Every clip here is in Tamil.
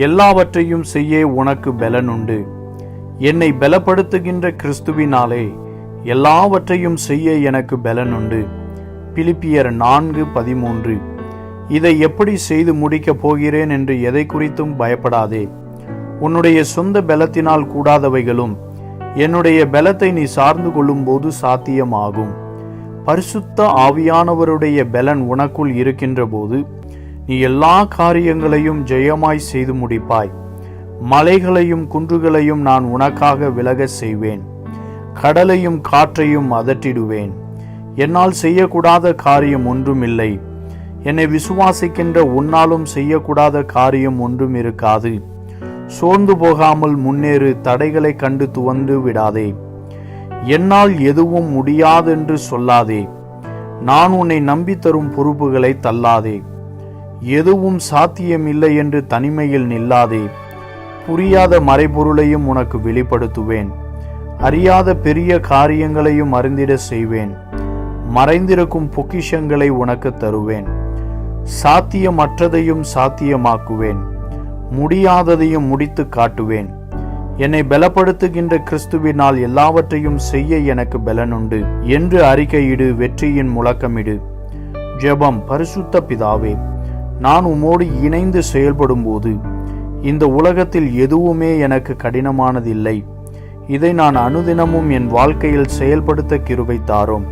எல்லாவற்றையும் செய்ய உனக்கு பலனுண்டு. என்னை பலப்படுத்துகின்ற கிறிஸ்துவினாலே எல்லாவற்றையும் செய்ய எனக்கு பலனுண்டு. பிலிப்பியர் நான்கு பதிமூன்று. இதை எப்படி செய்து முடிக்கப் போகிறேன் என்று எதை குறித்தும் பயப்படாதே. உன்னுடைய சொந்த பலத்தினால் கூடாதவைகளும் என்னுடைய பலத்தை நீ சார்ந்து கொள்ளும்போது சாத்தியமாகும். பரிசுத்த ஆவியானவருடைய பலன் உனக்குள் இருக்கின்ற போது நீ எல்லா காரியங்களையும் ஜெயமாய் செய்து முடிப்பாய். மலைகளையும் குன்றுகளையும் நான் உனக்காக விலகச் செய்வேன். கடலையும் காற்றையும் அதட்டிடுவேன். என்னால் செய்யக்கூடாத காரியம் ஒன்றும் இல்லை என்னை விசுவாசிக்கின்ற உன்னாலும் செய்யக்கூடாத காரியம் ஒன்றும் இருக்காது. சோர்ந்து போகாமல் முன்னேறு தடைகளை கண்டு துவந்து விடாதே. என்னால் எதுவும் முடியாதென்று சொல்லாதே. நான் உன்னை நம்பி தரும் பொறுப்புகளை தள்ளாதே. எதுவும் சாத்தியமில்லை என்று தனிமையில் நில்லாதே. புரியாத மறைபொருளையும் உனக்கு வெளிப்படுத்துவேன். அறியாத பெரிய காரியங்களையும் அறிந்திட செய்வேன். மறைந்திருக்கும் பொக்கிஷங்களை உனக்கு தருவேன். சாத்தியமற்றதையும் சாத்தியமாக்குவேன். முடியாததையும் முடித்து காட்டுவேன். என்னை பலப்படுத்துகின்ற கிறிஸ்துவினால் எல்லாவற்றையும் செய்ய எனக்கு பலனுண்டு. என்று அறிக்கையிடு வெற்றியின் முழக்கமிடு. ஜெபம் பரிசுத்த பிதாவே. நான் உம்மோடு இணைந்து செயல்படும்போது இந்த உலகத்தில் எதுவுமே எனக்கு கடினமானதில்லை. இதை நான் அனுதினமும் என் வாழ்க்கையில் செயல்படுத்த கிருபை தாரோம்.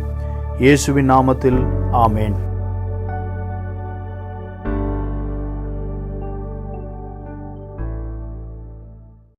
இயேசுவின் நாமத்தில் ஆமேன்.